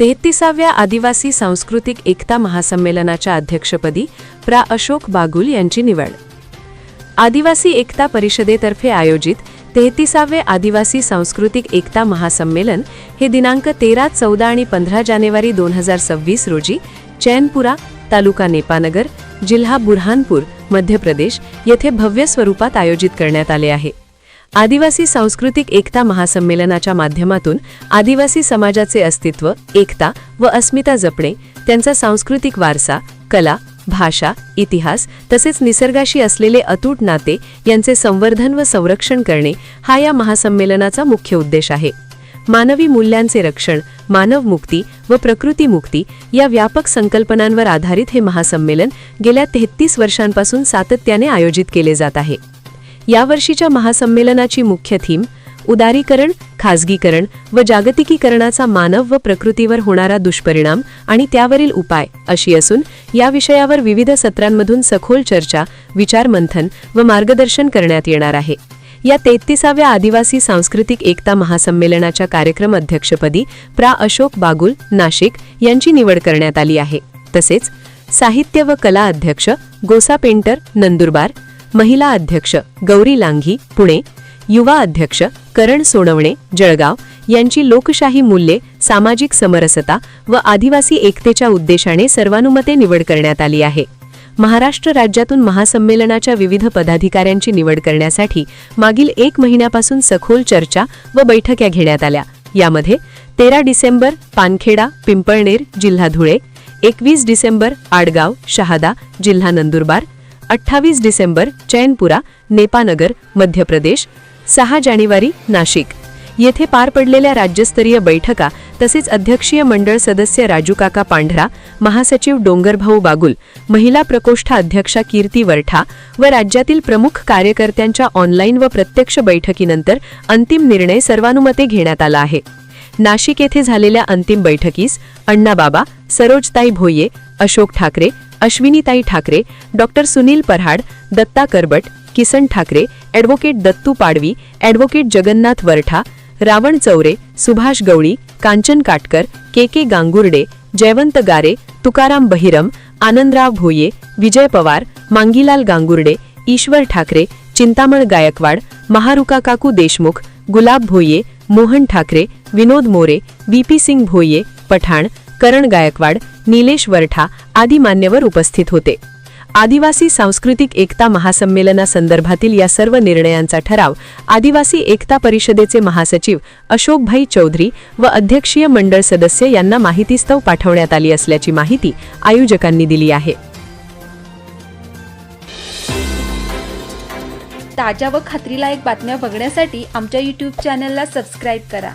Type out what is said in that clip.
तेहतीसाव्या आदिवासी सांस्कृतिक एकता महासंमेलनाच्या अध्यक्षपदी प्रा. अशोक बागुल यांची निवड. आदिवासी एकता परिषदेतर्फे आयोजित तेहतीसावे आदिवासी सांस्कृतिक एकता महासंमेलन हे दिनांक तेरा चौदा आणि पंधरा जानेवारी दोन हजार सव्वीस रोजी चैनपुरा तालुका नेपानगर जिल्हा बुरहानपूर मध्य प्रदेश येथे भव्य स्वरूपात आयोजित करण्यात आले आहे. आदिवासी सांस्कृतिक एकता महासंमेलनाच्या माध्यमातून आदिवासी समाजाचे अस्तित्व एकता व अस्मिता जपणे त्यांचा सांस्कृतिक वारसा कला भाषा इतिहास तसेच निसर्गाशी असलेले अतूट नाते यांचे संवर्धन व संरक्षण करणे हा या महासंमेलनाचा मुख्य उद्देश आहे. मानवी मूल्यांचे रक्षण मानव मुक्ती व प्रकृती मुक्ती या व्यापक संकल्पनांवर आधारित हे महासंमेलन गेल्या तेहतीस वर्षांपासून सातत्याने आयोजित केले जात आहे. यावर्षीच्या महासंमेलनाची मुख्य थीम उदारीकरण खाजगीकरण व जागतिकीकरणाचा मानव व प्रकृतीवर होणारा दुष्परिणाम आणि त्यावरील उपाय अशी असून या विषयावर विविध सत्रांमधून सखोल चर्चा विचारमंथन व मार्गदर्शन करण्यात येणार आहे. या तेहतीसाव्या आदिवासी सांस्कृतिक एकता महासंमेलनाच्या कार्यक्रम अध्यक्षपदी प्रा. अशोक बागुल नाशिक यांची निवड करण्यात आली आहे. तसेच साहित्य व कला अध्यक्ष गोसा पेंटर नंदुरबार महिला अध्यक्ष गौरी लांघी पुणे. युवा अध्यक्ष करण सोनवणे जळगाव. यांची लोकशाही मूल्ये सामाजिक समरसता व आदिवासी एकतेच्या उद्देशाने सर्वानुमते निवड करण्यात आली आहे. महाराष्ट्र राज्यातून महासंमेलनाच्या विविध पदाधिकाऱ्यांची निवड करण्यासाठी मागील एक महिन्यापासून सखोल चर्चा व बैठक्या घेण्यात आल्या. यामध्ये तेरा डिसेंबर पानखेडा पिंपळनेर जिल्हा धुळे एकवीस डिसेंबर आडगाव शहादा जिल्हा नंदुरबार अठ्ठावीस डिसेंबर चैनपुरा नेपानगर मध्य प्रदेश सहा जानेवारी नाशिक. येथे पार पडलेल्या राज्यस्तरीय बैठका तसेच अध्यक्षीय मंडळ सदस्य राजूकाका पांढरा महासचिव डोंगरभाऊ बागुल महिला प्रकोष्ठ अध्यक्षा कीर्ती वरठा व राज्यातील प्रमुख कार्यकर्त्यांच्या ऑनलाईन व प्रत्यक्ष बैठकीनंतर अंतिम निर्णय सर्वानुमते घेण्यात आला आहे. नाशिक येथे झालेल्या अंतिम बैठकीस Annababa Sarojtai Bhoye Ashok Thakare Ashwinitai Thakare doctor Sunil Parhad Datta Karbat Kisan Thakare advocate Dattu Padvi advocate Jagannath Varatha Ravan Chaure Subhash Gawali Kanchan Katkar K K Gangurde Jaywant Gare Tukaram Bahiram Anandrao Bhoye Vijay Pawar Mangilal Gangurde ईश्वर Thackeray Chintaman Gaikwad Maharuka Kaku Deshmukh Gulab Bhoye Mohan Thackeray Vinod More V Singh Bhoye Pathan Karan Gaikwad Nilesh Varatha आदी मान्यवर उपस्थित होते. आदिवासी सांस्कृतिक एकता महासंमेलनासंदर्भातील या सर्व निर्णयांचा ठराव आदिवासी एकता परिषदेचे महासचिव अशोकभाई चौधरी व अध्यक्षीय मंडळ सदस्य यांना माहितीस्तव पाठवण्यात आली असल्याची माहिती आयोजकांनी दिली आहे. ताज्या व खात्रीलायक बातम्या बघण्यासाठी आमच्या यूट्यूब चॅनलला सबस्क्राईब करा.